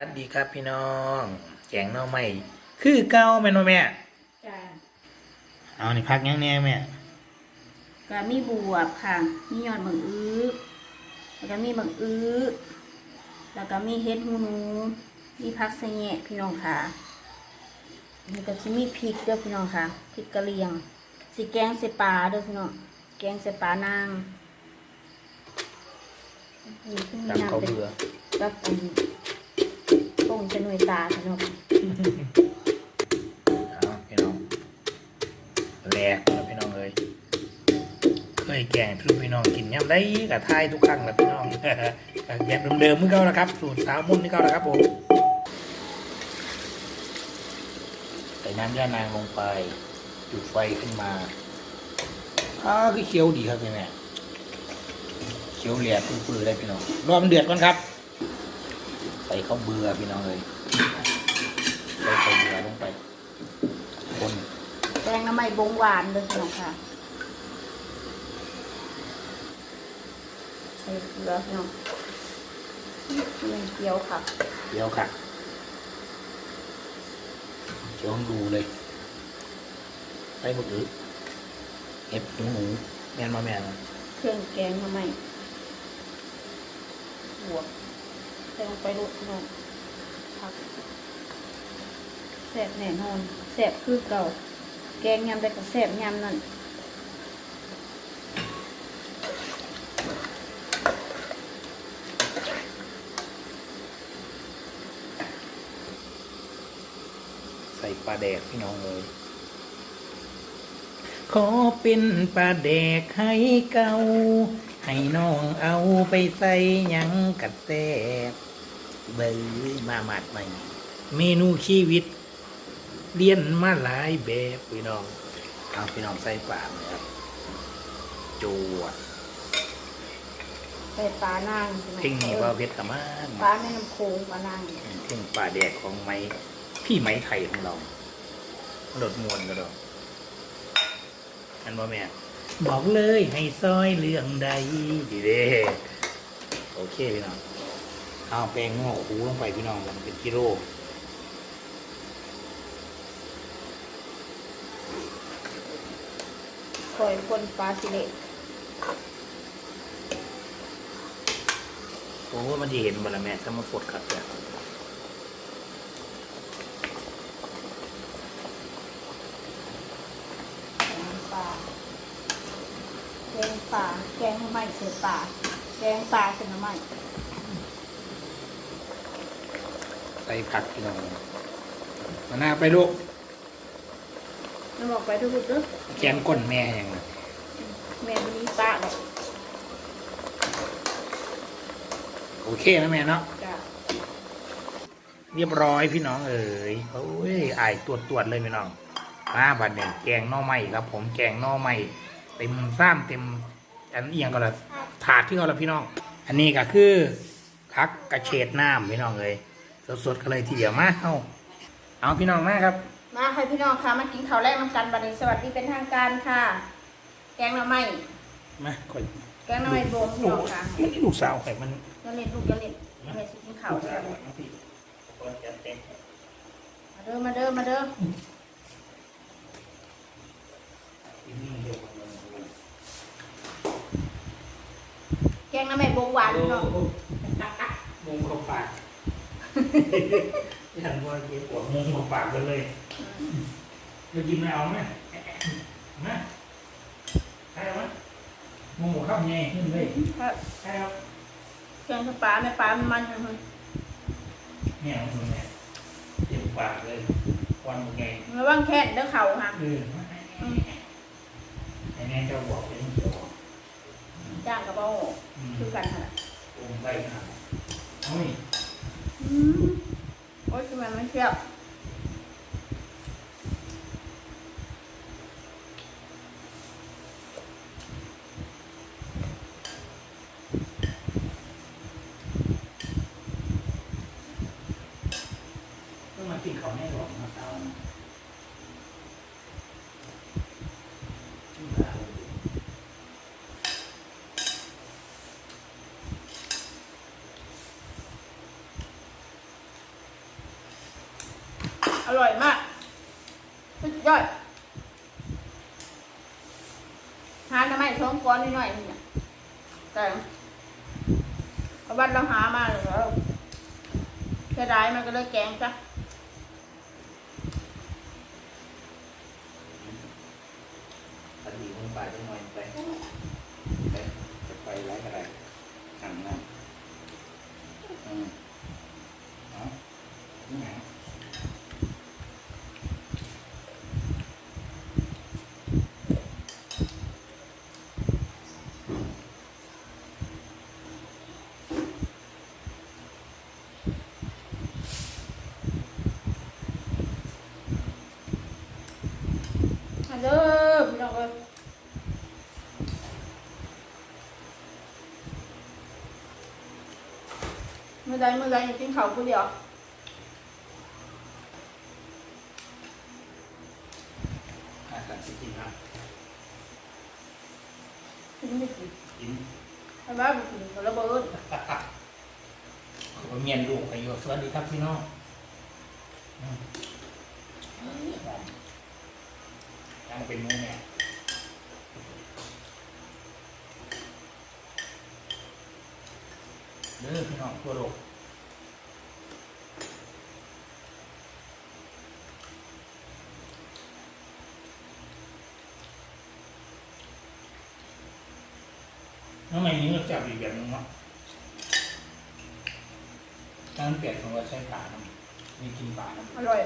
สวัสดีครับพี่น้องแกงหน่อไม้คือเก่าแม่นบ่แม่ จ้ะเอานี่พักยังแน่แม่ก็มีบวบค่ะ มียอดบังอื้อแล้วก็มีบังอื้อแล้วก็มีเฮ็ดหูหนูมีผักสะแหน่พี่น้องค่ะนี่ก็จะมีพริกเด้อพี่น้องค่ะพริกกะเหรี่ยงสิแกงใส่ปลาเด้อพี่น้องแกงใส่ปลานางนี่คือมีตามเขาน้ำเป็นเบื่อกับอัน ป่งจะหน่วยตาพี่น้องเอาพี่น้องแหลกแล้วพี่น้องเลยเคยแกงทุกพี่น้องกินย่ำได้กับทายทุกครั้งแล้วพี่น้องแบบเดิมๆเมื่อเก่าแล้วครับ สูตรสาวมุ่นนี่เก่าแล้วครับผมใส่น้ำย่านางลงไปจุดไฟขึ้นมาอ้าคือเคี้ยวดีครับพี่แม่เคี้ยวแหลกปื้อๆได้พี่น้องรอมันเดือดก่อนครับ ข้าวเบื่อพี่น้องเลยใส่ข้าวเบื่อลงไปคนแกงน้ำใหม่บงหวานเด้อพี่น้องค่ะใส่เกลือพี่น้องมันเกี๊ยวค่ะเดี๋ยวค่ะเดี๋ยวดูเลยใส่หมดหรือเห็บหนูหนูแม่นมาแม่นเครื่องแกงทำไมบวกใส่ลงไปลูกน้องผักแซ่บแน่นอนแซ่บคือเก่า แกงยำได้กับแซ่บยำนั่นใส่ปลาแดกพี่น้องเลย ขอเป็นปลาแดกให้เก่า ให้น้องเอาไปใส่หยังกัดแตบ เบยมาหมัดใหม่ เมนูชีวิตเรียนมาหลายแบบพี่น้องเอาพี่น้องใส่ปลานะครับจวดใส่ปลานางพี่น้อเพลงนี้ว่าเพชรกามานปลาแม่น้ำโขงปลานางเพลงป่าแดกของไม้พี่ไม้ไทยของเราโดดมวนก็ดอกอันว่าแม่บอกเลยให้ซอยเรื่องใดดีเด้โอเคพี่น้อง เอาแป้งงอกคูลงไปพี่น้องมันเป็นกิโลคอยคนปลาสิเละโอ้มันจะเห็นบ่ละแม่ถ้ามาฟดขัดเนี่ยแกงปลาแกงปลาแกงทำไมใส่ปลาแกงปลาใส่น้ำมัน ใส่ผักพี่น้องมาหน้าไปลูกน้ำบอกไปทุกๆเด้อแกนก้นแม่ยังไงแม่มีปลาหรอกโอเคนะแม่เนาะจ้ะเรียบร้อยพี่น้องเอ๋ยโอ้ยอายตรวจตรวจเลยพี่น้องมาบัดเนี่ยแกงหน่อไม้ครับ ผมแกงหน่อไม้เต็มซ้ำเต็มอันเอียงก็ละถาดที่เขาละพี่น้อง อันนี้ก็คือพักกระเฉดน้ำพี่น้องเอ๋ย สดๆกันเลยทีเดียวมาเอาเอาพี่น้องมาครับ มาค่ะพี่น้องค่ะมากินข้าวแรกน้ำกันบัดนี้สวัสดีเป็นทางการค่ะ แกงหน่อไม้มาคอยแกงหน่อไม้โบงพี่ลูน้กองค่ะมันลูกสาวข่อยมันอยาเล่นลูกอยาเล่นแม่สิกินข้าวลูกเด้สาวอมันผิดคนจะเต็มมาเด้อมาเด้อมาเด้อที่นี่เดียวกันเลยแกงหน่อไม้โบงหวานพี่น้องมุงเข้าปาก ฉันว่าเก็บปวดมุงเข้าปากกันเลยจะกินไม่เอาไหมนะใช่ไหมมุงข้าวแง่ขึ้นเลยครับใช่ครับแกงกับปลาแม่ปลามันมันจังเลยแง่ของคุณแม่เจ็บปากเลยควันมึงไงระวังแค่นเด้อเข่าค่ะเออไอ้แม่เจ้าบอกเลยมึงจะบอกจ้างกับเบ้าอืมคือกันค่ะลงไปนะเอานี่อืม โอ๊ยทำไมไม่เชี่ยว ต้องมาติดเขาแน่หรอกมาเตา อ ร่อยมาก สุดยอดหาหน้ำไม้ท้องก้อนนิดหน่อยนี่แต่เอาวันเราหามาแล้วเสียดายมันก็เลยแกงจ้ะอันนี้มึงไปจังหน่อยไปไปจะไปไล่กระไรหันหน้าอืมเอานี่ไง มาเด้อพี่น้องเอ้ยเมื่อใดเมื่อใดอยากกินข้าวผู้เดียวอาหารที่กินนะกินไม่กินกินทำไมไม่กินก็ระเบิดผมเมียนลูกอายุสวัสดีครับพี่น้องอืมยังเป็นมือแม่ เด้อพี่น้องทั่วโลกน้องใหม่นี้ก็จับอีกแบบนึงเนาะการเปลี่ยนของเราใช้ปลานะมีกินปลานะอร่อย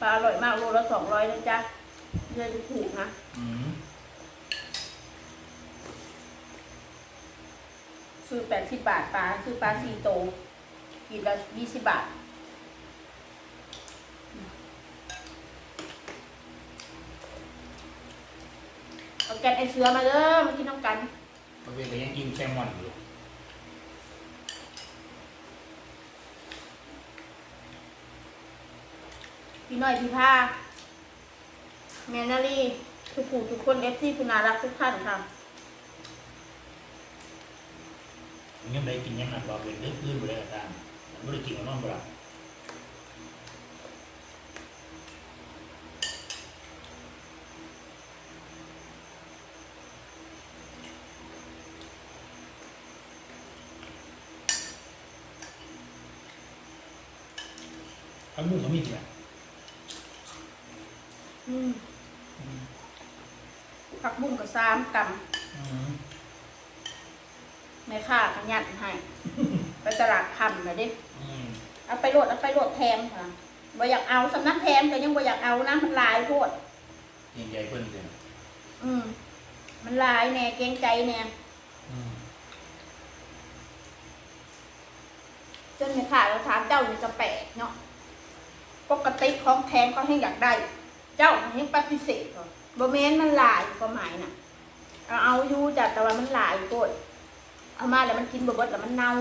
ปลาอร่อยมากโลละสองร้อยนะจ๊ะเดือนถูกนะ อืม ซื้อแปดสิบบาทปลาซื้อปลาสี่โตวกินละยี่สิบบาทเอาแกนไอเสือมาเด้อมากินน้ำกันประเภทก็ยังกินแซลมอนอยู่พี่น้อยพี่ผ้าแมนนารีทุกผู้ทุกคนเอฟซีคุณนารักทุกท่านค่ะ ยังได้กินยังหนักบอกเป็นเรื่อำแม่ค้าขยันให้ ไปตลาดคำเลยดิอืมเอาไปโหลดเอาไปโหลดแทมค่ะบ่อยากเอาสำนักแทมก็ยังบ่อยากเอานะมันหลายโพดยังใหญ่เพิ่นเลยอืม มันหลายแน่เกรงใจแน่อืมจนแม่ค้าเราถามเจ้านี่จะแปลกเนาะปกติของแทมเขาให้อยากได้ เจ้าให้ปฏิเสธก่อนบ่แม่นมันหลายความหมายน่ะ เอาเอาอยู่จ้ะแต่ว่ามันหลายโพด เอามาแล้วมันกินบ่เบิดแล้วมันเน่า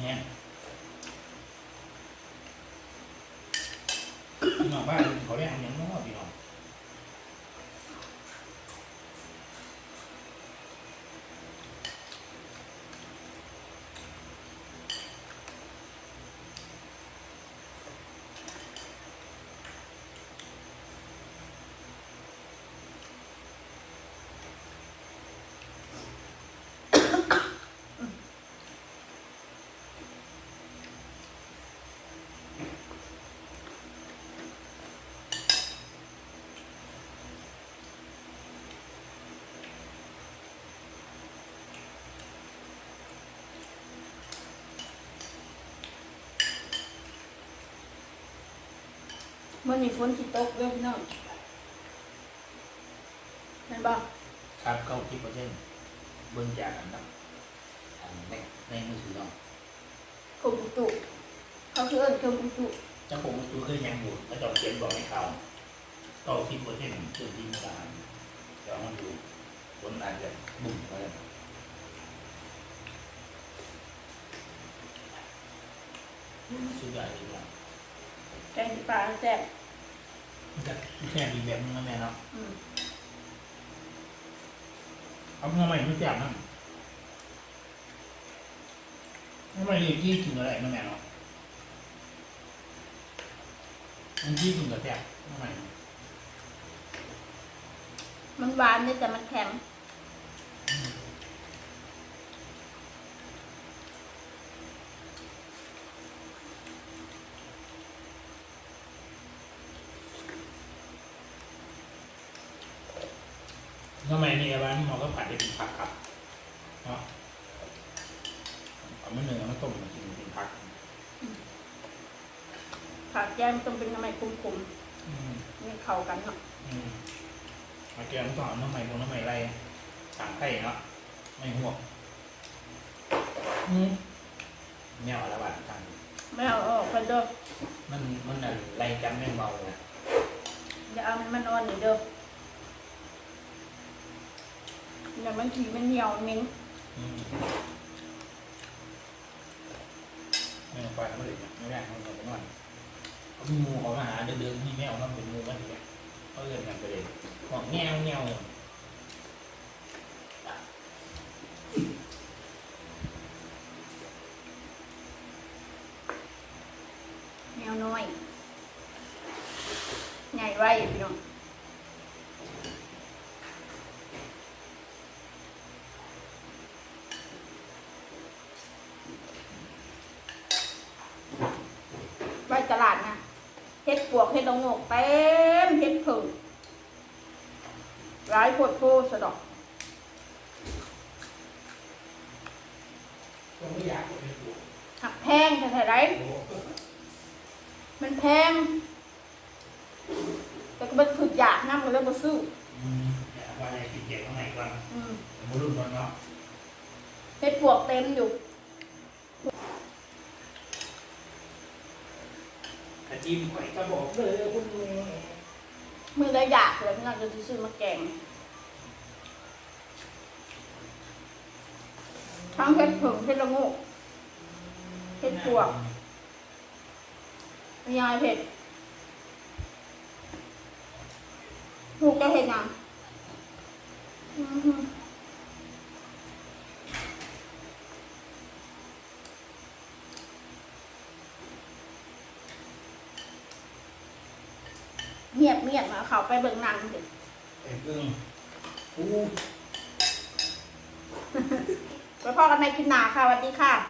เนี่ยพี่น้อกบ้านเขาเรียกอะไรอย่างน้อย มันมีฝนสิตกเด้อพี่น้องเห็นบ่ครับเก้าสิบเปอร์เซ็นต์เบิ่งจากอันนั้นอันในในมือถือเรากรมอุตุเขาคือเอิ้นกรมอุตุเจ้าผมมือถือเคยยังอยู่แล้วเจาเขียนบอกให้เขาเก้าสิบเปอร์เซ็นต์เกินที่มุกดาหารเดี๋ยวมันดูผลอาจจะบุ่มไปเลยสุดยอดเลยว่า แกงปลาแซ่บมันจะแค่ดีแบบนึงนะแม่เนาะอืมเอาเมื่อไหร่ไม่แจ่มนะทำไมถึงที่กินอะไรน้องแม่เนาะมันที่กินกับแซ่บทำไมมันหวานเนี่ยแต่มันแข็ง ทำไมนี่บ้านหมอก็ผัดได้เป็นผักครับเนาะเอาไม่เนื้อมาต้มมากินเป็นผักผักแก้มต้องเป็นน้ำมันคุมอืมๆนี่เข้ากันเนาะอืมมาแกงต้องเอาน้ำใหม่พวกน้ำใหม่ไรต่างไข่เนาะไม่ห่วงอืมแมวละบาทกันไม่เอาออกไปเด้อมันมันอะไรไรกันไม่เบาเลยอย่าเอามันนอนนี่เด้อ แต่บางทีมันเหนียวเหม็นอืมไม่ต้องไปทำอะไรนี่ยไม่ได้เขาเอาไปนอนเขามีงูเขามาหาเดินๆนี่แมวมันเป็นงูมันอีกแล้วเขาเดินกันไปเลยของแงวแงว แมวน้อยใหญ่ไว้พี่น้อง ไว้ตลาดนะเฮ็ดปวกเฮ็ดดองกเต็มเฮ็ดผึ่งร้ายโพดโพสะดอกก็ไม่อยากไปปลูกหักแพงแท้ๆไรโอ้มันแพง แต่ก็มันคืออยากนั่งเลยมาซื้ออืมอยากว่าอะไรกินเจ็บข้างในก่อนอืมมารุ่นก่อนเนาะเฮ็ดปวกเต็มอยู่ จิ้มไว้ก็บอกเลยคุณมือได้อยากเลยพี่น้องจะซื้อมาแกงทั้งเฮ็ดผึ่งเฮ็ดละงูเฮ็ดปวกมียายเผ็ดหูกจะเห็นยังอือหือเงียบเงียบมา เขาไปเบิ่งหนังสิไอ้เพิ่งอู้ ไว้พ่อกันในคลิปหน้าค่ะสวัสดีค่ะ